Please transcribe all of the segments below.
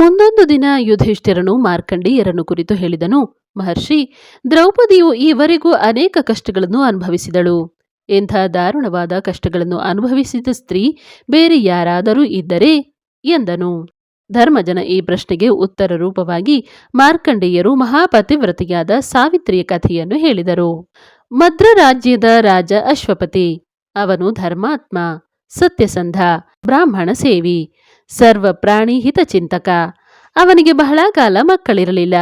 ಮುಂದೊಂದು ದಿನ ಯುಧಿಷ್ಠಿರನು ಮಾರ್ಕಂಡಿಯರನ್ನು ಕುರಿತು ಹೇಳಿದನು, ಮಹರ್ಷಿ, ದ್ರೌಪದಿಯು ಈವರೆಗೂ ಅನೇಕ ಕಷ್ಟಗಳನ್ನು ಅನುಭವಿಸಿದಳು. ಎಂಥ ದಾರುಣವಾದ ಕಷ್ಟಗಳನ್ನು ಅನುಭವಿಸಿದ ಸ್ತ್ರೀ ಬೇರೆ ಯಾರಾದರೂ ಇದ್ದರೆ? ಎಂದನು. ಧರ್ಮಜನ ಈ ಪ್ರಶ್ನೆಗೆ ಉತ್ತರ ರೂಪವಾಗಿ ಮಾರ್ಕಂಡೇಯರು ಮಹಾಪತಿವ್ರತಿಯಾದ ಸಾವಿತ್ರಿಯ ಕಥೆಯನ್ನು ಹೇಳಿದರು. ಮದ್ರ ರಾಜ್ಯದ ರಾಜ ಅಶ್ವಪತಿ, ಅವನು ಧರ್ಮಾತ್ಮ, ಸತ್ಯಸಂಧ, ಬ್ರಾಹ್ಮಣ ಸೇವಿ ಸರ್ವ ಪ್ರಾಣಿ ಹಿತಚಿಂತಕ ಅವನಿಗೆ ಬಹಳ ಕಾಲ ಮಕ್ಕಳಿರಲಿಲ್ಲ.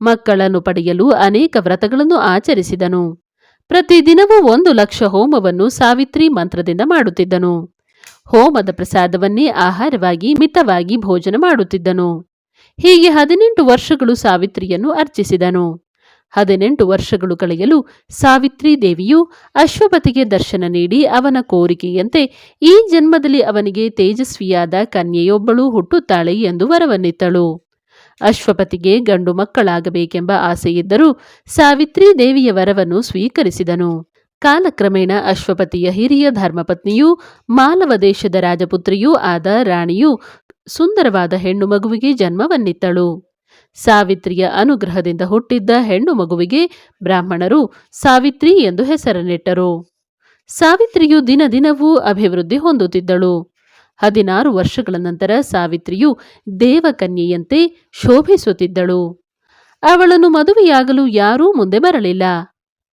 ಮಕ್ಕಳನ್ನು ಪಡೆಯಲು ಅನೇಕ ವ್ರತಗಳನ್ನು ಆಚರಿಸಿದನು. ಪ್ರತಿದಿನವೂ ಒಂದು ಲಕ್ಷ ಹೋಮವನ್ನು ಸಾವಿತ್ರಿ ಮಂತ್ರದಿಂದ ಮಾಡುತ್ತಿದ್ದನು. ಹೋಮದ ಪ್ರಸಾದವನ್ನೇ ಆಹಾರವಾಗಿ, ಮಿತವಾಗಿ ಭೋಜನ ಮಾಡುತ್ತಿದ್ದನು. ಹೀಗೆ ಹದಿನೆಂಟು ವರ್ಷಗಳು ಸಾವಿತ್ರಿಯನ್ನು ಅರ್ಚಿಸಿದನು. ಹದಿನೆಂಟು ವರ್ಷಗಳು ಕಳೆಯಲು ಸಾವಿತ್ರಿ ದೇವಿಯು ಅಶ್ವಪತಿಗೆ ದರ್ಶನ ನೀಡಿ ಅವನ ಕೋರಿಕೆಯಂತೆ ಈ ಜನ್ಮದಲ್ಲಿ ಅವನಿಗೆ ತೇಜಸ್ವಿಯಾದ ಕನ್ಯೆಯೊಬ್ಬಳು ಹುಟ್ಟುತ್ತಾಳೆ ಎಂದು ವರವನ್ನಿತ್ತಳು. ಅಶ್ವಪತಿಗೆ ಗಂಡು ಮಕ್ಕಳಾಗಬೇಕೆಂಬ ಆಸೆಯಿದ್ದರೂ ಸಾವಿತ್ರಿ ದೇವಿಯ ವರವನ್ನು ಸ್ವೀಕರಿಸಿದನು. ಕಾಲಕ್ರಮೇಣ ಅಶ್ವಪತಿಯ ಹಿರಿಯ ಧರ್ಮಪತ್ನಿಯೂ, ಮಾಲವ ದೇಶದ ರಾಜಪುತ್ರಿಯೂ ಆದ ರಾಣಿಯು ಸುಂದರವಾದ ಹೆಣ್ಣು ಮಗುವಿಗೆ ಜನ್ಮವನ್ನಿತ್ತಳು. ಸಾವಿತ್ರಿಯ ಅನುಗ್ರಹದಿಂದ ಹುಟ್ಟಿದ್ದ ಹೆಣ್ಣು ಮಗುವಿಗೆ ಬ್ರಾಹ್ಮಣರು ಸಾವಿತ್ರಿ ಎಂದು ಹೆಸರನ್ನಿಟ್ಟರು. ಸಾವಿತ್ರಿಯು ದಿನ ದಿನವೂ ಅಭಿವೃದ್ಧಿ ಹೊಂದುತ್ತಿದ್ದಳು. ಹದಿನಾರು ವರ್ಷಗಳ ನಂತರ ಸಾವಿತ್ರಿಯು ದೇವಕನ್ಯೆಯಂತೆ ಶೋಭಿಸುತ್ತಿದ್ದಳು. ಅವಳನ್ನು ಮದುವೆಯಾಗಲು ಯಾರೂ ಮುಂದೆ ಬರಲಿಲ್ಲ.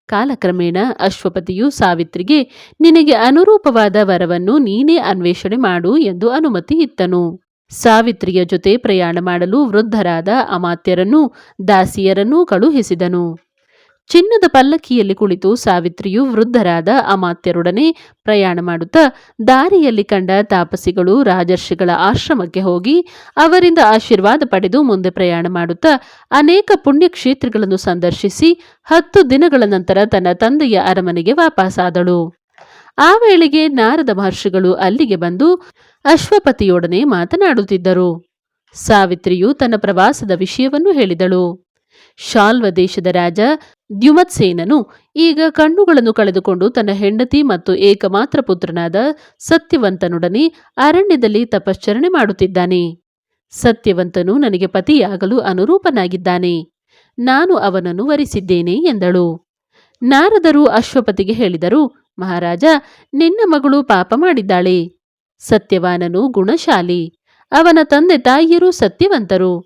ಕಾಲಕ್ರಮೇಣ ಅಶ್ವಪತಿಯು ಸಾವಿತ್ರಿಗೆ, ನಿನಗೆ ಅನುರೂಪವಾದ ವರವನ್ನು ನೀನೇ ಅನ್ವೇಷಣೆ ಮಾಡು ಎಂದು ಅನುಮತಿ ಇತ್ತನು. ಸಾವಿತ್ರಿಯ ಜೊತೆ ಪ್ರಯಾಣ ಮಾಡಲು ವೃದ್ಧರಾದ ಅಮಾತ್ಯರನ್ನೂ, ದಾಸಿಯರನ್ನೂ ಕಳುಹಿಸಿದನು. ಚಿನ್ನದ ಪಲ್ಲಕ್ಕಿಯಲ್ಲಿ ಕುಳಿತು ಸಾವಿತ್ರಿಯು ವೃದ್ಧರಾದ ಅಮಾತ್ಯರೊಡನೆ ಪ್ರಯಾಣ ಮಾಡುತ್ತಾ ದಾರಿಯಲ್ಲಿ ಕಂಡ ತಾಪಸಿಗಳು ರಾಜರ್ಷಿಗಳ ಆಶ್ರಮಕ್ಕೆ ಹೋಗಿ ಅವರಿಂದ ಆಶೀರ್ವಾದ ಪಡೆದು ಮುಂದೆ ಪ್ರಯಾಣ ಮಾಡುತ್ತಾ ಅನೇಕ ಪುಣ್ಯಕ್ಷೇತ್ರಗಳನ್ನು ಸಂದರ್ಶಿಸಿ ಹತ್ತು ದಿನಗಳ ನಂತರ ತನ್ನ ತಂದೆಯ ಅರಮನೆಗೆ ವಾಪಸ್ಸಾದಳು ಆ ವೇಳೆಗೆ ನಾರದ ಮಹರ್ಷಿಗಳು ಅಲ್ಲಿಗೆ ಬಂದು ಅಶ್ವಪತಿಯೊಡನೆ ಮಾತನಾಡುತ್ತಿದ್ದರು. ಸಾವಿತ್ರಿಯು ತನ್ನ ಪ್ರವಾಸದ ವಿಷಯವನ್ನು ಹೇಳಿದಳು. ಶಾಲ್ವ ದೇಶದ ರಾಜ ದ್ಯುಮತ್ಸೇನನು ಈಗ ಕಣ್ಣುಗಳನ್ನು ಕಳೆದುಕೊಂಡು ತನ್ನ ಹೆಂಡತಿ ಮತ್ತು ಏಕಮಾತ್ರ ಪುತ್ರನಾದ ಸತ್ಯವಂತನೊಡನೆ ಅರಣ್ಯದಲ್ಲಿ ತಪಶ್ಚರಣೆ ಮಾಡುತ್ತಿದ್ದಾನೆ. ಸತ್ಯವಂತನು ನನಗೆ ಪತಿಯಾಗಲು ಅನುರೂಪನಾಗಿದ್ದಾನೆ. ನಾನು ಅವನನ್ನು ವರಿಸಿದ್ದೇನೆ ಎಂದಳು. ನಾರದರು ಅಶ್ವಪತಿಗೆ ಹೇಳಿದರು, ಮಹಾರಾಜ, ನಿನ್ನ ಮಗಳು ಪಾಪ ಮಾಡಿದ್ದಾಳೆ. ಸತ್ಯವಾನನು ಗುಣಶಾಲಿ. ಅವನ ತಂದೆ ತಾಯಿಯರು ಸತ್ಯವಂತರು.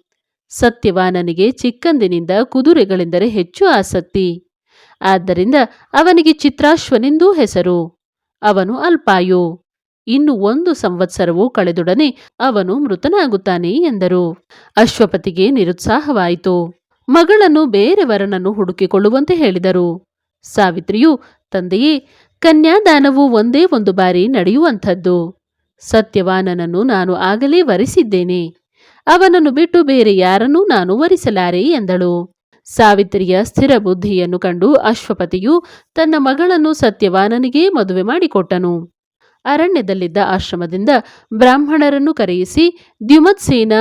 ಸತ್ಯವಾನನಿಗೆ ಚಿಕ್ಕಂದಿನಿಂದ ಕುದುರೆಗಳೆಂದರೆ ಹೆಚ್ಚು ಆಸಕ್ತಿ. ಆದ್ದರಿಂದ ಅವನಿಗೆ ಚಿತ್ರಾಶ್ವನೆಂದೂ ಹೆಸರು. ಅವನು ಅಲ್ಪಾಯು. ಇನ್ನು ಒಂದು ಸಂವತ್ಸರವು ಕಳೆದೊಡನೆ ಅವನು ಮೃತನಾಗುತ್ತಾನೆ ಎಂದರು. ಅಶ್ವಪತಿಗೆ ನಿರುತ್ಸಾಹವಾಯಿತು. ಮಗಳನ್ನು ಬೇರೆ ವರನನ್ನು ಹುಡುಕಿಕೊಳ್ಳುವಂತೆ ಹೇಳಿದರು. ಸಾವಿತ್ರಿಯು, ತಂದೆಯೇ, ಕನ್ಯಾದಾನವು ಒಂದೇ ಒಂದು ಬಾರಿ ನಡೆಯುವಂಥದ್ದು. ಸತ್ಯವಾನನನ್ನು ನಾನು ಆಗಲೇ ವರಿಸಿದ್ದೇನೆ. ಅವನನ್ನು ಬಿಟ್ಟು ಬೇರೆ ಯಾರನ್ನೂ ನಾನು ವರಿಸಲಾರೆ ಎಂದಳು. ಸಾವಿತ್ರಿಯ ಸ್ಥಿರ ಬುದ್ಧಿಯನ್ನು ಕಂಡು ಅಶ್ವಪತಿಯು ತನ್ನ ಮಗಳನ್ನು ಸತ್ಯವಾನನಿಗೆ ಮದುವೆ ಮಾಡಿಕೊಟ್ಟನು. ಅರಣ್ಯದಲ್ಲಿದ್ದ ಆಶ್ರಮದಿಂದ ಬ್ರಾಹ್ಮಣರನ್ನು ಕರೆಯಿಸಿ, ದ್ಯುಮತ್ಸೇನ,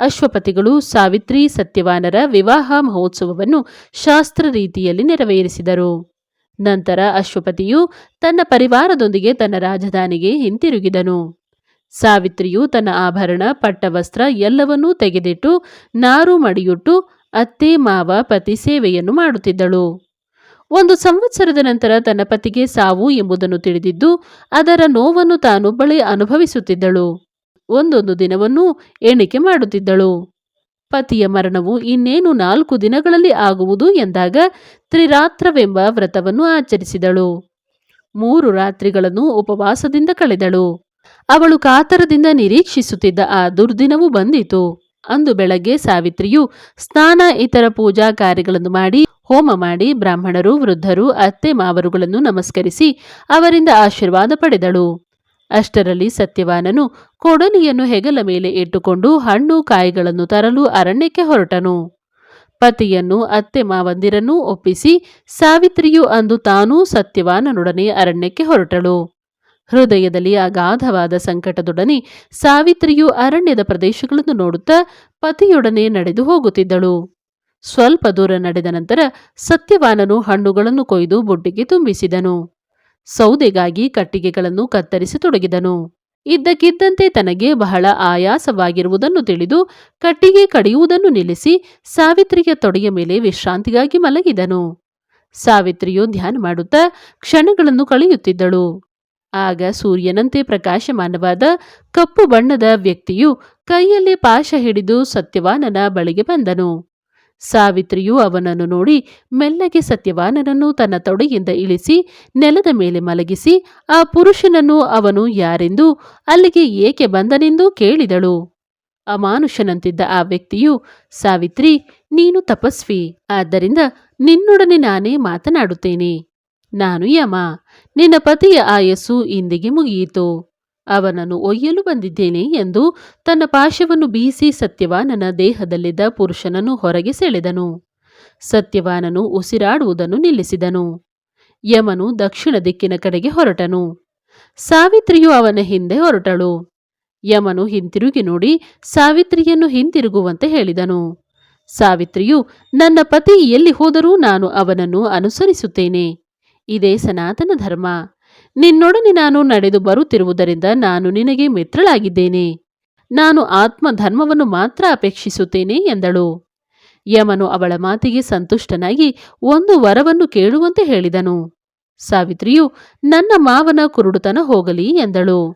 ಅಶ್ವಪತಿಗಳು ಸಾವಿತ್ರಿ ಸತ್ಯವಾನರ ವಿವಾಹ ಮಹೋತ್ಸವವನ್ನು ಶಾಸ್ತ್ರ ರೀತಿಯಲ್ಲಿ ನೆರವೇರಿಸಿದರು. ನಂತರ ಅಶ್ವಪತಿಯು ತನ್ನ ಪರಿವಾರದೊಂದಿಗೆ ತನ್ನ ರಾಜಧಾನಿಗೆ ಹಿಂತಿರುಗಿದನು. ಸಾವಿತ್ರಿಯು ತನ್ನ ಆಭರಣ, ಪಟ್ಟವಸ್ತ್ರ ಎಲ್ಲವನ್ನೂ ತೆಗೆದಿಟ್ಟು ನಾರು ಮಡಿಯುಟ್ಟು ಅತ್ತೆ ಮಾವ ಪತಿ ಸೇವೆಯನ್ನು ಮಾಡುತ್ತಿದ್ದಳು. ಒಂದು ಸಂವತ್ಸರದ ನಂತರ ತನ್ನ ಪತಿಗೆ ಸಾವು ಎಂಬುದನ್ನು ತಿಳಿದಿದ್ದು ಅದರ ನೋವನ್ನು ತಾನು ಬಳಿ ಅನುಭವಿಸುತ್ತಿದ್ದಳು. ಒಂದೊಂದು ದಿನವನ್ನೂ ಎಣಿಕೆ ಮಾಡುತ್ತಿದ್ದಳು. ಪತಿಯ ಮರಣವು ಇನ್ನೇನು ನಾಲ್ಕು ದಿನಗಳಲ್ಲಿ ಆಗುವುದು ಎಂದಾಗ ತ್ರಿರಾತ್ರವೆಂಬ ವ್ರತವನ್ನು ಆಚರಿಸಿದಳು. ಮೂರು ರಾತ್ರಿಗಳನ್ನು ಉಪವಾಸದಿಂದ ಕಳೆದಳು. ಅವಳು ಕಾತರದಿಂದ ನಿರೀಕ್ಷಿಸುತ್ತಿದ್ದ ಆ ದುರ್ದಿನವೂ ಬಂದಿತು. ಅಂದು ಬೆಳಗ್ಗೆ ಸಾವಿತ್ರಿಯು ಸ್ನಾನ, ಇತರ ಪೂಜಾ ಕಾರ್ಯಗಳನ್ನು ಮಾಡಿ, ಹೋಮ ಮಾಡಿ ಬ್ರಾಹ್ಮಣರು, ವೃದ್ಧರು, ಅತ್ತೆ ಮಾವರುಗಳನ್ನು ನಮಸ್ಕರಿಸಿ ಅವರಿಂದ ಆಶೀರ್ವಾದ ಪಡೆದಳು. ಅಷ್ಟರಲ್ಲಿ ಸತ್ಯವಾನನು ಕೊಡಲಿಯನ್ನು ಹೆಗಲ ಮೇಲೆ ಇಟ್ಟುಕೊಂಡು ಹಣ್ಣು ಕಾಯಿಗಳನ್ನು ತರಲು ಅರಣ್ಯಕ್ಕೆ ಹೊರಟನು. ಪತಿಯನ್ನು, ಅತ್ತೆ ಮಾವಂದಿರನ್ನೂ ಒಪ್ಪಿಸಿ ಸಾವಿತ್ರಿಯು ಅಂದು ತಾನೂ ಸತ್ಯವಾನನೊಡನೆ ಅರಣ್ಯಕ್ಕೆ ಹೊರಟಳು. ಹೃದಯದಲ್ಲಿ ಅಗಾಧವಾದ ಸಂಕಟದೊಡನೆ ಸಾವಿತ್ರಿಯು ಅರಣ್ಯದ ಪ್ರದೇಶಗಳನ್ನು ನೋಡುತ್ತಾ ಪತಿಯೊಡನೆ ನಡೆದು ಹೋಗುತ್ತಿದ್ದಳು. ಸ್ವಲ್ಪ ದೂರ ನಡೆದ ನಂತರ ಸತ್ಯವಾನನು ಹಣ್ಣುಗಳನ್ನು ಕೊಯ್ದು ಬುಡ್ಡಿಗೆ ತುಂಬಿಸಿದನು. ಸೌದೆಗಾಗಿ ಕಟ್ಟಿಗೆಗಳನ್ನು ಕತ್ತರಿಸಿ ತೊಡಗಿದನು. ಇದ್ದಕ್ಕಿದ್ದಂತೆ ತನಗೆ ಬಹಳ ಆಯಾಸವಾಗಿರುವುದನ್ನು ತಿಳಿದು ಕಟ್ಟಿಗೆ ಕಡಿಯುವುದನ್ನು ನಿಲ್ಲಿಸಿ ಸಾವಿತ್ರಿಯ ತೊಡೆಯ ಮೇಲೆ ವಿಶ್ರಾಂತಿಗಾಗಿ ಮಲಗಿದನು. ಸಾವಿತ್ರಿಯು ಧ್ಯಾನ ಮಾಡುತ್ತಾ ಕ್ಷಣಗಳನ್ನು ಕಳೆಯುತ್ತಿದ್ದಳು. ಆಗ ಸೂರ್ಯನಂತೆ ಪ್ರಕಾಶಮಾನವಾದ ಕಪ್ಪು ಬಣ್ಣದ ವ್ಯಕ್ತಿಯು ಕೈಯಲ್ಲಿ ಪಾಶ ಹಿಡಿದು ಸತ್ಯವಾನನ ಬಳಿಗೆ ಬಂದನು. ಸಾವಿತ್ರಿಯು ಅವನನ್ನು ನೋಡಿ ಮೆಲ್ಲಗೆ ಸತ್ಯವಾನನನ್ನು ತನ್ನ ತೊಡೆಯಿಂದ ಇಳಿಸಿ ನೆಲದ ಮೇಲೆ ಮಲಗಿಸಿ ಆ ಪುರುಷನನ್ನು ಅವನು ಯಾರೆಂದು ಅಲ್ಲಿಗೆ ಏಕೆ ಬಂದನೆಂದು ಕೇಳಿದಳು. ಅಮಾನುಷನಂತಿದ್ದ ಆ ವ್ಯಕ್ತಿಯು, ಸಾವಿತ್ರಿ, ನೀನು ತಪಸ್ವಿ, ಆದ್ದರಿಂದ ನಿನ್ನೊಡನೆ ನಾನೇ ಮಾತನಾಡುತ್ತೇನೆ. ನಾನು ಯಮ. ನಿನ್ನ ಪತಿಯ ಆಯಸ್ಸು ಇಂದಿಗೆ ಮುಗಿಯಿತು. ಅವನನ್ನು ಒಯ್ಯಲು ಬಂದಿದ್ದೇನೆ ಎಂದು ತನ್ನ ಪಾಶವನ್ನು ಬೀಸಿ ಸತ್ಯವಾನನ ದೇಹದಲ್ಲಿದ್ದ ಪುರುಷನನ್ನು ಹೊರಗೆ ಸೆಳೆದನು. ಸತ್ಯವಾನನು ಉಸಿರಾಡುವುದನ್ನು ನಿಲ್ಲಿಸಿದನು. ಯಮನು ದಕ್ಷಿಣ ದಿಕ್ಕಿನ ಕಡೆಗೆ ಹೊರಟನು. ಸಾವಿತ್ರಿಯು ಅವನ ಹಿಂದೆ ಹೊರಟಳು. ಯಮನು ಹಿಂತಿರುಗಿ ನೋಡಿ ಸಾವಿತ್ರಿಯನ್ನು ಹಿಂತಿರುಗುವಂತೆ ಹೇಳಿದನು. ಸಾವಿತ್ರಿಯು, ನನ್ನ ಪತಿ ಎಲ್ಲಿ ಹೋದರೂ ನಾನು ಅವನನ್ನು ಅನುಸರಿಸುತ್ತೇನೆ. ಇದೇ ಸನಾತನ ಧರ್ಮ. ನಿನ್ನೊಡನೆ ನಾನು ನಡೆದು ಬರುತ್ತಿರುವುದರಿಂದ ನಾನು ನಿನಗೆ ಮಿತ್ರಳಾಗಿದ್ದೇನೆ. ನಾನು ಆತ್ಮ ಧರ್ಮವನ್ನು ಮಾತ್ರ ಅಪೇಕ್ಷಿಸುತ್ತೇನೆ ಎಂದಳು. ಯಮನು ಅವಳ ಮಾತಿಗೆ ಸಂತುಷ್ಟನಾಗಿ ಒಂದು ವರವನ್ನು ಕೇಳುವಂತೆ ಹೇಳಿದನು. ಸಾವಿತ್ರಿಯು, ನನ್ನ ಮಾವನ ಕುರುಡುತನ ಹೋಗಲಿ ಎಂದಳು.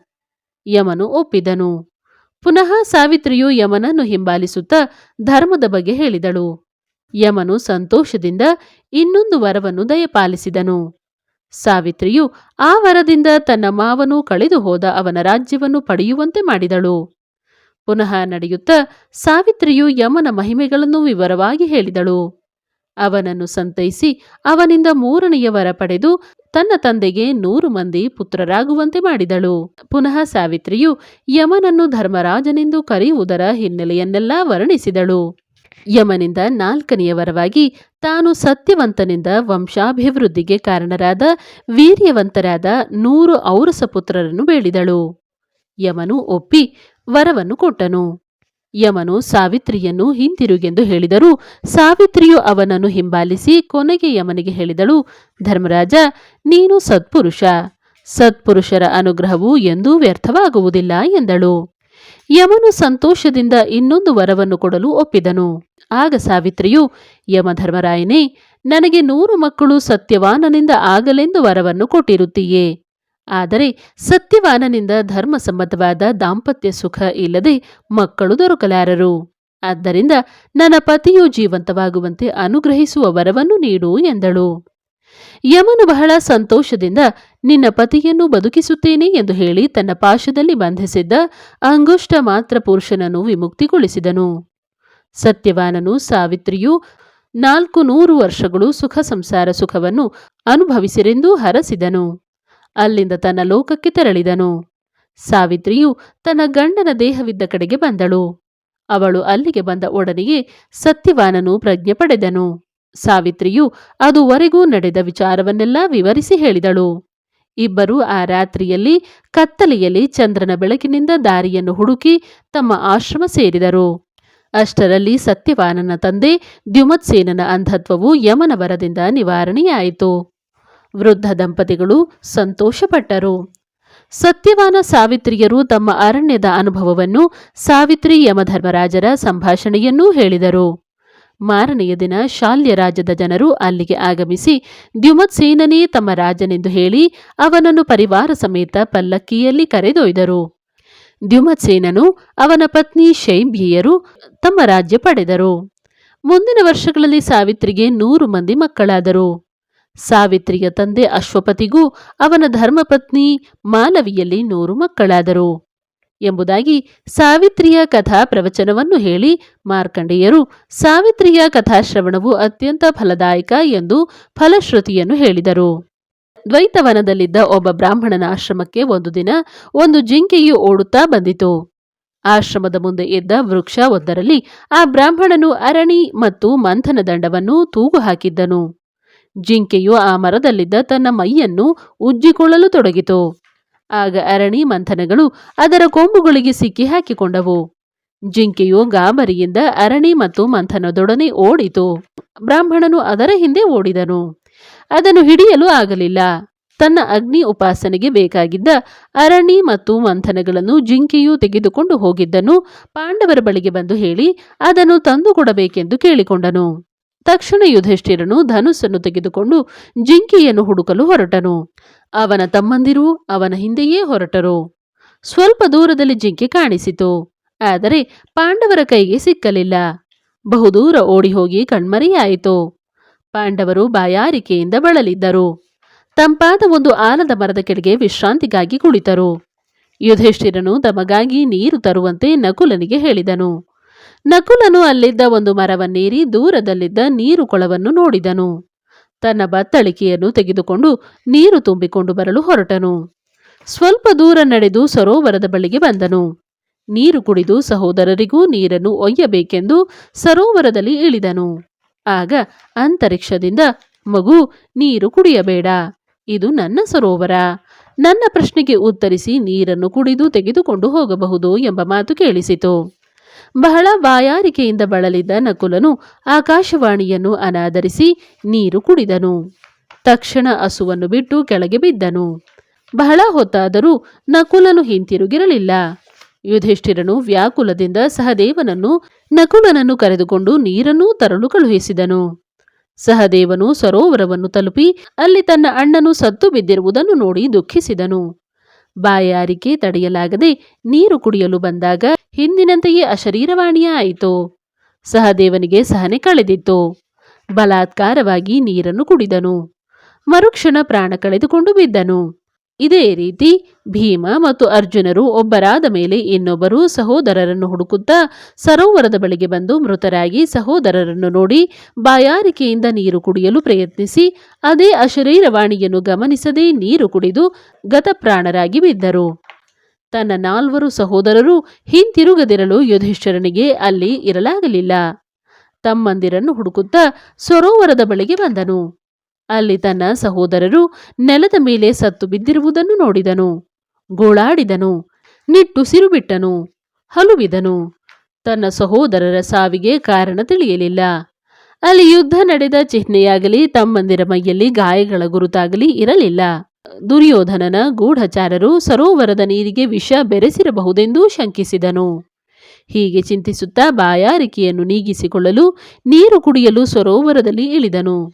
ಯಮನು ಒಪ್ಪಿದನು. ಪುನಃ ಸಾವಿತ್ರಿಯು ಯಮನನ್ನು ಹಿಂಬಾಲಿಸುತ್ತಾ ಧರ್ಮದ ಬಗ್ಗೆ ಹೇಳಿದಳು. ಯಮನು ಸಂತೋಷದಿಂದ ಇನ್ನೊಂದು ವರವನ್ನು ದಯಪಾಲಿಸಿದನು. ಸಾವಿತ್ರಿಯು ಆ ವರದಿಂದ ತನ್ನ ಮಾವನು ಕಳೆದು ಹೋದ ಅವನ ರಾಜ್ಯವನ್ನು ಪಡೆಯುವಂತೆ ಮಾಡಿದಳು. ಪುನಃ ನಡೆಯುತ್ತಾ ಸಾವಿತ್ರಿಯು ಯಮನ ಮಹಿಮೆಗಳನ್ನು ವಿವರವಾಗಿ ಹೇಳಿದಳು. ಅವನನ್ನು ಸಂತೈಸಿ ಅವನಿಂದ ಮೂರನೆಯ ವರ ಪಡೆದು ತನ್ನ ತಂದೆಗೆ ನೂರು ಮಂದಿ ಪುತ್ರರಾಗುವಂತೆ ಮಾಡಿದಳು. ಪುನಃ ಸಾವಿತ್ರಿಯು ಯಮನನ್ನು ಧರ್ಮರಾಜನೆಂದು ಕರೆಯುವುದರ ಹಿನ್ನೆಲೆಯನ್ನೆಲ್ಲ ವರ್ಣಿಸಿದಳು. ಯಮನಿಂದ ನಾಲ್ಕನೆಯ ವರವಾಗಿ, ತಾನು ಸತ್ಯವಂತನಿಂದ ವಂಶಾಭಿವೃದ್ಧಿಗೆ ಕಾರಣರಾದ ವೀರ್ಯವಂತರಾದ ನೂರು ಔರಸ ಪುತ್ರರನ್ನು ಬೇಡಿದಳು. ಯಮನು ಒಪ್ಪಿ ವರವನ್ನು ಕೊಟ್ಟನು. ಯಮನು ಸಾವಿತ್ರಿಯನ್ನು ಹಿಂತಿರುಗೆಂದು ಹೇಳಿದರು, ಸಾವಿತ್ರಿಯು ಅವನನ್ನು ಹಿಂಬಾಲಿಸಿ ಕೊನೆಗೆ ಯಮನಿಗೆ ಹೇಳಿದಳು, ಧರ್ಮರಾಜ, ನೀನು ಸತ್ಪುರುಷ. ಸತ್ಪುರುಷರ ಅನುಗ್ರಹವು ಎಂದೂ ವ್ಯರ್ಥವಾಗುವುದಿಲ್ಲ ಎಂದಳು. ಯಮನು ಸಂತೋಷದಿಂದ ಇನ್ನೊಂದು ವರವನ್ನು ಕೊಡಲು ಒಪ್ಪಿದನು. ಆಗ ಸಾವಿತ್ರಿಯು ಯಮಧರ್ಮರಾಯನೇ ನನಗೆ ನೂರು ಮಕ್ಕಳು ಸತ್ಯವಾನನಿಂದ ಆಗಲೆಂದು ವರವನ್ನು ಕೊಟ್ಟಿರುತ್ತೀಯೇ. ಆದರೆ ಸತ್ಯವಾನನಿಂದ ಧರ್ಮಸಮ್ಮತವಾದ ದಾಂಪತ್ಯ ಸುಖ ಇಲ್ಲದೆ ಮಕ್ಕಳು ದೊರಕಲಾರರು. ಆದ್ದರಿಂದ ನನ್ನ ಪತಿಯು ಜೀವಂತವಾಗುವಂತೆ ಅನುಗ್ರಹಿಸುವ ವರವನ್ನು ನೀಡು ಎಂದಳು. ಯಮನು ಬಹಳ ಸಂತೋಷದಿಂದ ನಿನ್ನ ಪತಿಯನ್ನು ಬದುಕಿಸುತ್ತೇನೆ ಎಂದು ಹೇಳಿ ತನ್ನ ಪಾಶದಲ್ಲಿ ಬಂಧಿಸಿದ್ದ ಅಂಗುಷ್ಟ ಮಾತ್ರ ಪುರುಷನನ್ನು ವಿಮುಕ್ತಿಗೊಳಿಸಿದನು. ಸತ್ಯವಾನನು ಸಾವಿತ್ರಿಯು ನಾಲ್ಕು ನೂರು ವರ್ಷಗಳು ಸುಖ ಸಂಸಾರ ಸುಖವನ್ನು ಅನುಭವಿಸಿರೆಂದು ಹರಸಿದನು. ಅಲ್ಲಿಂದ ತನ್ನ ಲೋಕಕ್ಕೆ ತೆರಳಿದನು. ಸಾವಿತ್ರಿಯು ತನ್ನ ಗಂಡನ ದೇಹವಿದ್ದ ಕಡೆಗೆ ಬಂದಳು. ಅವಳು ಅಲ್ಲಿಗೆ ಬಂದ ಒಡನೆಯೇ ಸತ್ಯವಾನನು ಪ್ರಜ್ಞೆ ಪಡೆದನು. ಸಾವಿತ್ರಿಯು ಅದುವರೆಗೂ ನಡೆದ ವಿಚಾರವನ್ನೆಲ್ಲ ವಿವರಿಸಿ ಹೇಳಿದಳು. ಇಬ್ಬರು ಆ ರಾತ್ರಿಯಲ್ಲಿ ಕತ್ತಲೆಯಲ್ಲಿ ಚಂದ್ರನ ಬೆಳಕಿನಿಂದ ದಾರಿಯನ್ನು ಹುಡುಕಿ ತಮ್ಮ ಆಶ್ರಮ ಸೇರಿದರು. ಅಷ್ಟರಲ್ಲಿ ಸತ್ಯವಾನನ ತಂದೆ ದ್ಯುಮತ್ಸೇನನ ಅಂಧತ್ವವು ಯಮನ ವರದಿಂದ ನಿವಾರಣೆಯಾಯಿತು. ವೃದ್ಧ ದಂಪತಿಗಳು ಸಂತೋಷಪಟ್ಟರು. ಸತ್ಯವಾನ ಸಾವಿತ್ರಿಯರು ತಮ್ಮ ಅರಣ್ಯದ ಅನುಭವವನ್ನು ಸಾವಿತ್ರಿ ಯಮಧರ್ಮರಾಜರ ಸಂಭಾಷಣೆಯನ್ನೂ ಹೇಳಿದರು. ಮಾರನೆಯ ದಿನ ಶಾಲ್ಯ ರಾಜ್ಯದ ಜನರು ಅಲ್ಲಿಗೆ ಆಗಮಿಸಿ ದ್ಯುಮತ್ಸೇನನೇ ತಮ್ಮ ರಾಜನೆಂದು ಹೇಳಿ ಅವನನ್ನು ಪರಿವಾರ ಸಮೇತ ಪಲ್ಲಕ್ಕಿಯಲ್ಲಿ ಕರೆದೊಯ್ದರು. ದ್ಯುಮತ್ಸೇನನು ಅವನ ಪತ್ನಿ ಶೈಂಬಿಯರು ತಮ್ಮ ರಾಜ್ಯ ಪಡೆದರು. ಮುಂದಿನ ವರ್ಷಗಳಲ್ಲಿ ಸಾವಿತ್ರಿಗೆ ನೂರು ಮಂದಿ ಮಕ್ಕಳಾದರು. ಸಾವಿತ್ರಿಯ ತಂದೆ ಅಶ್ವಪತಿಗೂ ಅವನ ಧರ್ಮಪತ್ನಿ ಮಾಲವಿಯಲ್ಲಿ ನೂರು ಮಕ್ಕಳಾದರು. ಎಂಬುದಾಗಿ ಸಾವಿತ್ರಿಯ ಕಥಾ ಪ್ರವಚನವನ್ನು ಹೇಳಿ ಮಾರ್ಕಂಡೇಯರು, ಸಾವಿತ್ರಿಯ ಕಥಾಶ್ರವಣವು ಅತ್ಯಂತ ಫಲದಾಯಕ ಎಂದು ಫಲಶ್ರುತಿಯನ್ನು ಹೇಳಿದರು. ದ್ವೈತವನದಲ್ಲಿದ್ದ ಒಬ್ಬ ಬ್ರಾಹ್ಮಣನ ಆಶ್ರಮಕ್ಕೆ ಒಂದು ದಿನ ಒಂದು ಜಿಂಕೆಯು ಓಡುತ್ತಾ ಬಂದಿತು. ಆಶ್ರಮದ ಮುಂದೆ ಇದ್ದ ವೃಕ್ಷ ಒಂದರಲ್ಲಿ ಆ ಬ್ರಾಹ್ಮಣನು ಅರಣಿ ಮತ್ತು ಮಂಥನ ದಂಡವನ್ನು ತೂಗು ಹಾಕಿದ್ದನು. ಜಿಂಕೆಯು ಆ ಮರದಲ್ಲಿದ್ದ ತನ್ನ ಮೈಯನ್ನು ಉಜ್ಜಿಕೊಳ್ಳಲು ತೊಡಗಿತು. ಆಗ ಅರಣಿ ಮಂಥನಗಳು ಅದರ ಕೊಂಬುಗಳಿಗೆ ಸಿಕ್ಕಿ ಹಾಕಿಕೊಂಡವು. ಜಿಂಕೆಯು ಗಾಬರಿಯಿಂದ ಅರಣಿ ಮತ್ತು ಮಂಥನದೊಡನೆ ಓಡಿತು. ಬ್ರಾಹ್ಮಣನು ಅದರ ಹಿಂದೆ ಓಡಿದನು. ಅದನ್ನು ಹಿಡಿಯಲು ಆಗಲಿಲ್ಲ. ತನ್ನ ಅಗ್ನಿ ಉಪಾಸನೆಗೆ ಬೇಕಾಗಿದ್ದ ಅರಣಿ ಮತ್ತು ಮಂಥನಗಳನ್ನು ಜಿಂಕೆಯು ತೆಗೆದುಕೊಂಡು ಹೋಗಿದ್ದನ್ನು ಪಾಂಡವರ ಬಳಿಗೆ ಬಂದು ಹೇಳಿ ಅದನ್ನು ತಂದುಕೊಡಬೇಕೆಂದು ಕೇಳಿಕೊಂಡನು. ತಕ್ಷಣ ಯುಧಿಷ್ಠಿರನು ಧನುಸ್ಸನ್ನು ತೆಗೆದುಕೊಂಡು ಜಿಂಕೆಯನ್ನು ಹುಡುಕಲು ಹೊರಟನು. ಅವನ ತಮ್ಮಂದಿರು ಅವನ ಹಿಂದೆಯೇ ಹೊರಟರು. ಸ್ವಲ್ಪ ದೂರದಲ್ಲಿ ಜಿಂಕೆ ಕಾಣಿಸಿತು. ಆದರೆ ಪಾಂಡವರ ಕೈಗೆ ಸಿಕ್ಕಲಿಲ್ಲ. ಬಹುದೂರ ಓಡಿ ಹೋಗಿ ಕಣ್ಮರೆಯಾಯಿತು. ಪಾಂಡವರು ಬಾಯಾರಿಕೆಯಿಂದ ಬಳಲಿದ್ದರು. ತಂಪಾದ ಒಂದು ಆಲದ ಮರದ ಕೆಳಗೆ ವಿಶ್ರಾಂತಿಗಾಗಿ ಕುಳಿತರು. ಯುಧಿಷ್ಠಿರನು ತಮಗಾಗಿ ನೀರು ತರುವಂತೆ ನಕುಲನಿಗೆ ಹೇಳಿದನು. ನಕುಲನು ಅಲ್ಲಿದ್ದ ಒಂದು ಮರವನ್ನೇರಿ ದೂರದಲ್ಲಿದ್ದ ನೀರು ಕೊಳವನ್ನು ನೋಡಿದನು. ತನ್ನ ಬತ್ತಳಿಕೆಯನ್ನು ತೆಗೆದುಕೊಂಡು ನೀರು ತುಂಬಿಕೊಂಡು ಬರಲು ಹೊರಟನು. ಸ್ವಲ್ಪ ದೂರ ನಡೆದು ಸರೋವರದ ಬಳಿಗೆ ಬಂದನು. ನೀರು ಕುಡಿದು ಸಹೋದರರಿಗೂ ನೀರನ್ನು ಒಯ್ಯಬೇಕೆಂದು ಸರೋವರದಲ್ಲಿ ಇಳಿದನು. ಆಗ ಅಂತರಿಕ್ಷದಿಂದ, ಮಗು, ನೀರು ಕುಡಿಯಬೇಡ. ಇದು ನನ್ನ ಸರೋವರ. ನನ್ನ ಪ್ರಶ್ನೆಗೆ ಉತ್ತರಿಸಿ ನೀರನ್ನು ಕುಡಿದು ತೆಗೆದುಕೊಂಡು ಹೋಗಬಹುದು ಎಂಬ ಮಾತು ಕೇಳಿಸಿತು. ಬಹಳ ಬಾಯಾರಿಕೆಯಿಂದ ಬಳಲಿದ್ದ ನಕುಲನು ಆಕಾಶವಾಣಿಯನ್ನು ಅನಾದರಿಸಿ ನೀರು ಕುಡಿದನು. ತಕ್ಷಣ ಹಸುವನ್ನು ಬಿಟ್ಟು ಕೆಳಗೆ ಬಿದ್ದನು. ಬಹಳ ಹೊತ್ತಾದರೂ ನಕುಲನು ಹಿಂತಿರುಗಿರಲಿಲ್ಲ. ಯುಧಿಷ್ಠಿರನು ವ್ಯಾಕುಲದಿಂದ ಸಹದೇವನನ್ನು, ನಕುಲನನ್ನು ಕರೆದುಕೊಂಡು ನೀರನ್ನೂ ತರಲು ಕಳುಹಿಸಿದನು. ಸಹದೇವನು ಸರೋವರವನ್ನು ತಲುಪಿ ಅಲ್ಲಿ ತನ್ನ ಅಣ್ಣನು ಸತ್ತು ಬಿದ್ದಿರುವುದನ್ನು ನೋಡಿ ದುಃಖಿಸಿದನು. ಬಾಯಾರಿಕೆ ತಡೆಯಲಾಗದೆ ನೀರು ಕುಡಿಯಲು ಬಂದಾಗ ಹಿಂದಿನಂತೆಯೇ ಅಶರೀರವಾಣಿಯ ಆಯಿತು ಸಹದೇವನಿಗೆ ಸಹನೆ ಕಳೆದಿತ್ತು. ಬಲಾತ್ಕಾರವಾಗಿ ನೀರನ್ನು ಕುಡಿದನು. ಮರುಕ್ಷಣ ಪ್ರಾಣ ಕಳೆದುಕೊಂಡು ಬಿದ್ದನು. ಇದೇ ರೀತಿ ಭೀಮ ಮತ್ತು ಅರ್ಜುನರು ಒಬ್ಬರಾದ ಮೇಲೆ ಇನ್ನೊಬ್ಬರು ಸಹೋದರರನ್ನು ಹುಡುಕುತ್ತಾ ಸರೋವರದ ಬಳಿಗೆ ಬಂದು ಮೃತರಾಗಿ ಸಹೋದರರನ್ನು ನೋಡಿ ಬಾಯಾರಿಕೆಯಿಂದ ನೀರು ಕುಡಿಯಲು ಪ್ರಯತ್ನಿಸಿ ಅದೇ ಅಶರೀರವಾಣಿಯನ್ನು ಗಮನಿಸದೆ ನೀರು ಕುಡಿದು ಗತಪ್ರಾಣರಾಗಿ ಬಿದ್ದರು. ತನ್ನ ನಾಲ್ವರು ಸಹೋದರರು ಹಿಂತಿರುಗದಿರಲು ಯುಧಿಷ್ಠರನಿಗೆ ಅಲ್ಲಿ ಇರಲಾಗಲಿಲ್ಲ. ತಮ್ಮಂದಿರನ್ನು ಹುಡುಕುತ್ತಾ ಸರೋವರದ ಬಳಿಗೆ ಬಂದನು. ಅಲ್ಲಿ ತನ್ನ ಸಹೋದರರು ನೆಲದ ಮೇಲೆ ಸತ್ತು ಬಿದ್ದಿರುವುದನ್ನು ನೋಡಿದನು. ಗೋಳಾಡಿದನು ನಿಟ್ಟುಸಿರು ಬಿಟ್ಟನು ಹಲುವಿದನು ತನ್ನ ಸಹೋದರರ ಸಾವಿಗೆ ಕಾರಣ ತಿಳಿಯಲಿಲ್ಲ. ಅಲ್ಲಿ ಯುದ್ಧ ನಡೆದ ಚಿಹ್ನೆಯಾಗಲಿ ತಮ್ಮಂದಿರ ಮೈಯಲ್ಲಿ ಗಾಯಗಳ ಗುರುತಾಗಲಿ ಇರಲಿಲ್ಲ. ದುರ್ಯೋಧನನ ಗೂಢಚಾರರು ಸರೋವರದ ನೀರಿಗೆ ವಿಷ ಬೆರೆಸಿರಬಹುದೆಂದು ಶಂಕಿಸಿದನು. ಹೀಗೆ ಚಿಂತಿಸುತ್ತಾ ಬಾಯಾರಿಕೆಯನ್ನು ನೀಗಿಸಿಕೊಳ್ಳಲು ನೀರು ಕುಡಿಯಲು ಸರೋವರದಲ್ಲಿ ಇಳಿದನು.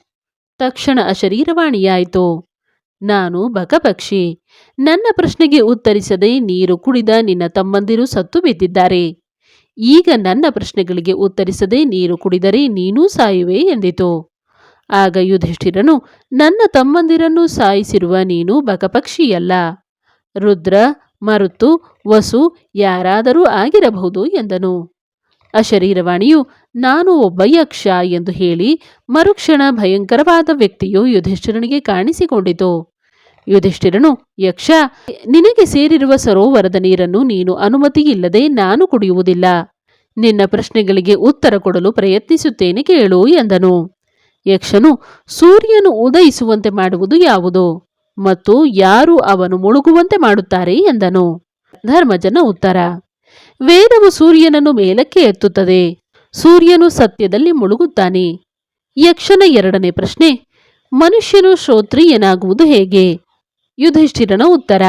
ತಕ್ಷಣ ಅಶರೀರವಾಣಿಯಾಯಿತು. ನಾನು ಬಕಪಕ್ಷಿ ನನ್ನ ಪ್ರಶ್ನೆಗೆ ಉತ್ತರಿಸದೆ ನೀರು ಕುಡಿದ ನಿನ್ನ ತಮ್ಮಂದಿರು ಸತ್ತು ಬಿದ್ದಿದ್ದಾರೆ. ಈಗ ನನ್ನ ಪ್ರಶ್ನೆಗಳಿಗೆ ಉತ್ತರಿಸದೆ ನೀರು ಕುಡಿದರೆ ನೀನೂ ಸಾಯುವೆ ಎಂದಿತು. ಆಗ ಯುಧಿಷ್ಠಿರನು, ನನ್ನ ತಮ್ಮಂದಿರನ್ನು ಸಾಯಿಸಿರುವ ನೀನು ಬಕಪಕ್ಷಿಯಲ್ಲ. ರುದ್ರ ಮರುತು ವಸು ಯಾರಾದರೂ ಆಗಿರಬಹುದು ಎಂದನು. ಅಶರೀರವಾಣಿಯು, ನಾನು ಒಬ್ಬ ಯಕ್ಷ ಎಂದು ಹೇಳಿ ಮರುಕ್ಷಣ ಭಯಂಕರವಾದ ವ್ಯಕ್ತಿಯು ಯುಧಿಷ್ಠಿರನಿಗೆ ಕಾಣಿಸಿಕೊಂಡಿತು. ಯುಧಿಷ್ಠಿರನು, ಯಕ್ಷ, ನಿನಗೆ ಸೇರಿರುವ ಸರೋವರದ ನೀರನ್ನು ನೀನು ಅನುಮತಿಯಿಲ್ಲದೆ ನಾನು ಕುಡಿಯುವುದಿಲ್ಲ. ನಿನ್ನ ಪ್ರಶ್ನೆಗಳಿಗೆ ಉತ್ತರ ಕೊಡಲು ಪ್ರಯತ್ನಿಸುತ್ತೇನೆ ಕೇಳು ಎಂದನು. ಯಕ್ಷನು ಸೂರ್ಯನು ಉದಯಿಸುವಂತೆ ಮಾಡುವುದು ಯಾವುದು? ಮತ್ತು ಯಾರು ಅವನು ಮುಳುಗುವಂತೆ ಮಾಡುತ್ತಾರೆ ಎಂದನು. ಧರ್ಮಜನ ಉತ್ತರ, ವೇದವು ಸೂರ್ಯನನ್ನು ಮೇಲಕ್ಕೆ ಎತ್ತುತ್ತದೆ. ಸೂರ್ಯನು ಸತ್ಯದಲ್ಲಿ ಮುಳುಗುತ್ತಾನೆ. ಯಕ್ಷನ ಎರಡನೇ ಪ್ರಶ್ನೆ, ಮನುಷ್ಯನು ಶ್ರೋತ್ರಿಯನಾಗುವುದು ಹೇಗೆ? ಯುಧಿಷ್ಠಿರನ ಉತ್ತರ,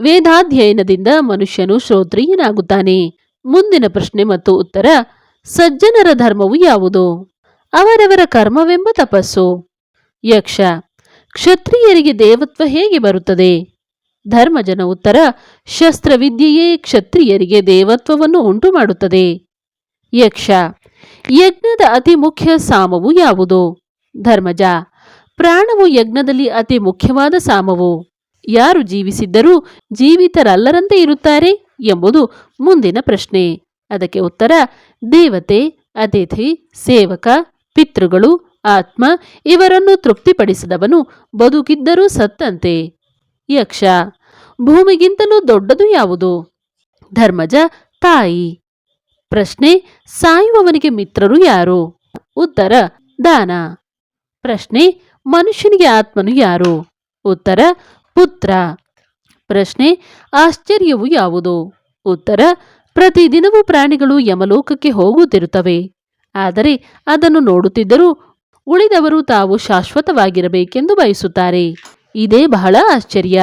ವೇದಾಧ್ಯಯನದಿಂದ ಮನುಷ್ಯನು ಶ್ರೋತ್ರಿಯನಾಗುತ್ತಾನೆ. ಮುಂದಿನ ಪ್ರಶ್ನೆ ಮತ್ತು ಉತ್ತರ, ಸಜ್ಜನರ ಧರ್ಮವು ಯಾವುದು? ಅವರವರ ಕರ್ಮವೆಂಬ ತಪಸ್ಸು. ಯಕ್ಷ, ಕ್ಷತ್ರಿಯರಿಗೆ ದೇವತ್ವ ಹೇಗೆ ಬರುತ್ತದೆ? ಧರ್ಮಜನ ಉತ್ತರ, ಶಸ್ತ್ರವಿದ್ಯೆಯೇ ಕ್ಷತ್ರಿಯರಿಗೆ ದೇವತ್ವವನ್ನು ಉಂಟು ಮಾಡುತ್ತದೆ ಯಕ್ಷ, ಯಜ್ಞದ ಅತಿ ಮುಖ್ಯ ಸಾಮವು ಯಾವುದು? ಧರ್ಮಜ, ಪ್ರಾಣವು ಯಜ್ಞದಲ್ಲಿ ಅತಿ ಮುಖ್ಯವಾದ ಸಾಮವು. ಯಾರು ಜೀವಿಸಿದ್ದರೂ ಜೀವಿತರಲ್ಲರಂತೆ ಇರುತ್ತಾರೆ ಎಂಬುದು ಮುಂದಿನ ಪ್ರಶ್ನೆ. ಅದಕ್ಕೆ ಉತ್ತರ, ದೇವತೆ, ಅತಿಥಿ, ಸೇವಕ ಪಿತೃಗಳು, ಆತ್ಮ ಇವರನ್ನು ತೃಪ್ತಿಪಡಿಸಿದವನು ಬದುಕಿದ್ದರೂ ಸತ್ತಂತೆ. ಯಕ್ಷ, ಭೂಮಿಗಿಂತಲೂ ದೊಡ್ಡದು ಯಾವುದು? ಧರ್ಮಜ, ತಾಯಿ. ಪ್ರಶ್ನೆ, ಸಾಯುವವನಿಗೆ ಮಿತ್ರರು ಯಾರು? ಉತ್ತರ, ದಾನ. ಪ್ರಶ್ನೆ, ಮನುಷ್ಯನಿಗೆ ಆತ್ಮನು ಯಾರು? ಉತ್ತರ, ಪುತ್ರ. ಪ್ರಶ್ನೆ, ಆಶ್ಚರ್ಯವು ಯಾವುದು? ಉತ್ತರ, ಪ್ರತಿದಿನವೂ ಪ್ರಾಣಿಗಳು ಯಮಲೋಕಕ್ಕೆ ಹೋಗುತ್ತಿರುತ್ತವೆ. ಆದರೆ ಅದನ್ನು ನೋಡುತ್ತಿದ್ದರೂ ಉಳಿದವರು ತಾವು ಶಾಶ್ವತವಾಗಿರಬೇಕೆಂದು ಬಯಸುತ್ತಾರೆ. ಇದೇ ಬಹಳ ಆಶ್ಚರ್ಯ.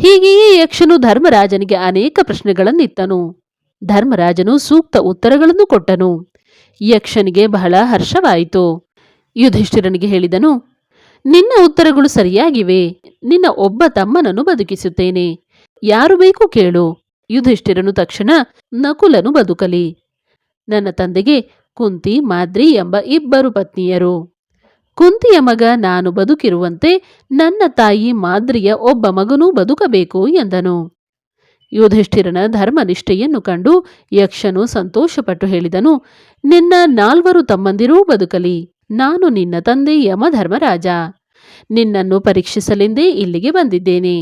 ಹೀಗೆಯೇ ಯಕ್ಷನು ಧರ್ಮರಾಜನಿಗೆ ಅನೇಕ ಪ್ರಶ್ನೆಗಳನ್ನಿತ್ತನು. ಧರ್ಮರಾಜನು ಸೂಕ್ತ ಉತ್ತರಗಳನ್ನು ಕೊಟ್ಟನು. ಯಕ್ಷನಿಗೆ ಬಹಳ ಹರ್ಷವಾಯಿತು. ಯುಧಿಷ್ಠಿರನಿಗೆ ಹೇಳಿದನು, ನಿನ್ನ ಉತ್ತರಗಳು ಸರಿಯಾಗಿವೆ. ನಿನ್ನ ಒಬ್ಬ ತಮ್ಮನನ್ನು ಬದುಕಿಸುತ್ತೇನೆ. ಯಾರು ಬೇಕು ಕೇಳು. ಯುಧಿಷ್ಠಿರನು ತಕ್ಷಣ ನಕುಲನು ಬದುಕಲಿ. ನನ್ನ ತಂದೆಗೆ ಕುಂತಿ ಮಾದ್ರಿ ಎಂಬ ಇಬ್ಬರು ಪತ್ನಿಯರು. ಕುಂತಿಯ ಮಗ ನಾನು ಬದುಕಿರುವಂತೆ ನನ್ನ ತಾಯಿ ಮಾದ್ರಿಯ ಒಬ್ಬ ಮಗನೂ ಬದುಕಬೇಕು ಎಂದನು. ಯುಧಿಷ್ಠಿರನ ಧರ್ಮನಿಷ್ಠೆಯನ್ನು ಕಂಡು ಯಕ್ಷನು ಸಂತೋಷಪಟ್ಟು ಹೇಳಿದನು, ನಿನ್ನ ನಾಲ್ವರು ತಮ್ಮಂದಿರೂ ಬದುಕಲಿ, ನಾನು ನಿನ್ನ ತಂದೆ ಯಮಧರ್ಮರಾಜ. ನಿನ್ನನ್ನು ಪರೀಕ್ಷಿಸಲೆಂದೇ ಇಲ್ಲಿಗೆ ಬಂದಿದ್ದೇನೆ.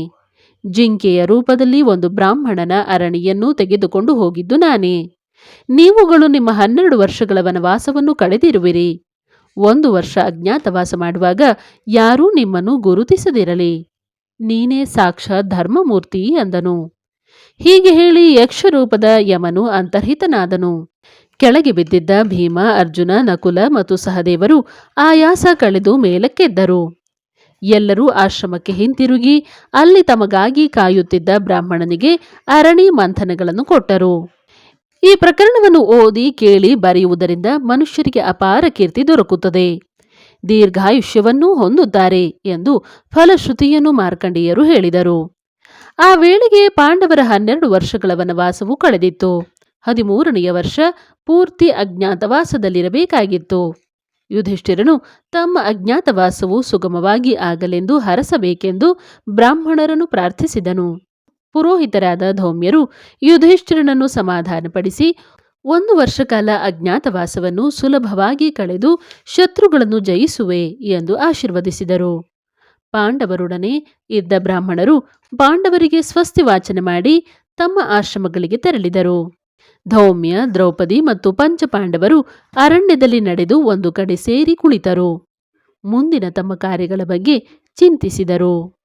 ಜಿಂಕೆಯ ರೂಪದಲ್ಲಿ ಒಂದು ಬ್ರಾಹ್ಮಣನ ಅರಣಿಯನ್ನು ತೆಗೆದುಕೊಂಡು ಹೋಗಿದ್ದು ನಾನೇ. ನೀವುಗಳು ನಿಮ್ಮ ಹನ್ನೆರಡು ವರ್ಷಗಳ ವನವಾಸವನ್ನು ಕಳೆದಿರುವಿರಿ. ಒಂದು ವರ್ಷ ಅಜ್ಞಾತವಾಸ ಮಾಡುವಾಗ ಯಾರೂ ನಿಮ್ಮನ್ನು ಗುರುತಿಸದಿರಲಿ. ನೀನೇ ಸಾಕ್ಷಾತ್ ಧರ್ಮಮೂರ್ತಿ ಅಂದನು. ಹೀಗೆ ಹೇಳಿ ಯಕ್ಷರೂಪದ ಯಮನು ಅಂತರ್ಹಿತನಾದನು. ಕೆಳಗೆ ಬಿದ್ದಿದ್ದ ಭೀಮ, ಅರ್ಜುನ, ನಕುಲ ಮತ್ತು ಸಹದೇವರು ಆಯಾಸ ಕಳೆದು ಮೇಲಕ್ಕೆದ್ದರು. ಎಲ್ಲರೂ ಆಶ್ರಮಕ್ಕೆ ಹಿಂತಿರುಗಿ ಅಲ್ಲಿ ತಮಗಾಗಿ ಕಾಯುತ್ತಿದ್ದ ಬ್ರಾಹ್ಮಣನಿಗೆ ಅರಣಿ ಮಂಥನಗಳನ್ನು ಕೊಟ್ಟರು. ಈ ಪ್ರಕರಣವನ್ನು ಓದಿ ಕೇಳಿ ಬರೆಯುವುದರಿಂದ ಮನುಷ್ಯರಿಗೆ ಅಪಾರ ಕೀರ್ತಿ ದೊರಕುತ್ತದೆ. ದೀರ್ಘಾಯುಷ್ಯವನ್ನೂ ಹೊಂದುತ್ತಾರೆ ಎಂದು ಫಲಶ್ರುತಿಯನ್ನು ಮಾರ್ಕಂಡೇಯರು ಹೇಳಿದರು. ಆ ವೇಳೆಗೆ ಪಾಂಡವರ ಹನ್ನೆರಡು ವರ್ಷಗಳ ವನವಾಸವು ಕಳೆದಿತ್ತು. ಹದಿಮೂರನೆಯ ವರ್ಷ ಪೂರ್ತಿ ಅಜ್ಞಾತವಾಸದಲ್ಲಿರಬೇಕಾಗಿತ್ತು. ಯುಧಿಷ್ಠಿರನು ತಮ್ಮ ಅಜ್ಞಾತವಾಸವು ಸುಗಮವಾಗಿ ಆಗಲೆಂದು ಹರಸಬೇಕೆಂದು ಬ್ರಾಹ್ಮಣರನ್ನು ಪ್ರಾರ್ಥಿಸಿದನು. ಪುರೋಹಿತರಾದ ಧೌಮ್ಯರು ಯುಧಿಷ್ಠಿರನನ್ನು ಸಮಾಧಾನಪಡಿಸಿ ಒಂದು ವರ್ಷ ಕಾಲ ಅಜ್ಞಾತವಾಸವನ್ನು ಸುಲಭವಾಗಿ ಕಳೆದು ಶತ್ರುಗಳನ್ನು ಜಯಿಸುವೆ ಎಂದು ಆಶೀರ್ವದಿಸಿದರು. ಪಾಂಡವರೊಡನೆ ಇದ್ದ ಬ್ರಾಹ್ಮಣರು ಪಾಂಡವರಿಗೆ ಸ್ವಸ್ತಿ ವಾಚನೆ ಮಾಡಿ ತಮ್ಮ ಆಶ್ರಮಗಳಿಗೆ ತೆರಳಿದರು. ಧೌಮ್ಯ, ದ್ರೌಪದಿ ಮತ್ತು ಪಂಚಪಾಂಡವರು ಅರಣ್ಯದಲ್ಲಿ ನಡೆದು ಒಂದು ಕಡೆ ಸೇರಿ ಕುಳಿತರು. ಮುಂದಿನ ತಮ್ಮ ಕಾರ್ಯಗಳ ಬಗ್ಗೆ ಚಿಂತಿಸಿದರು.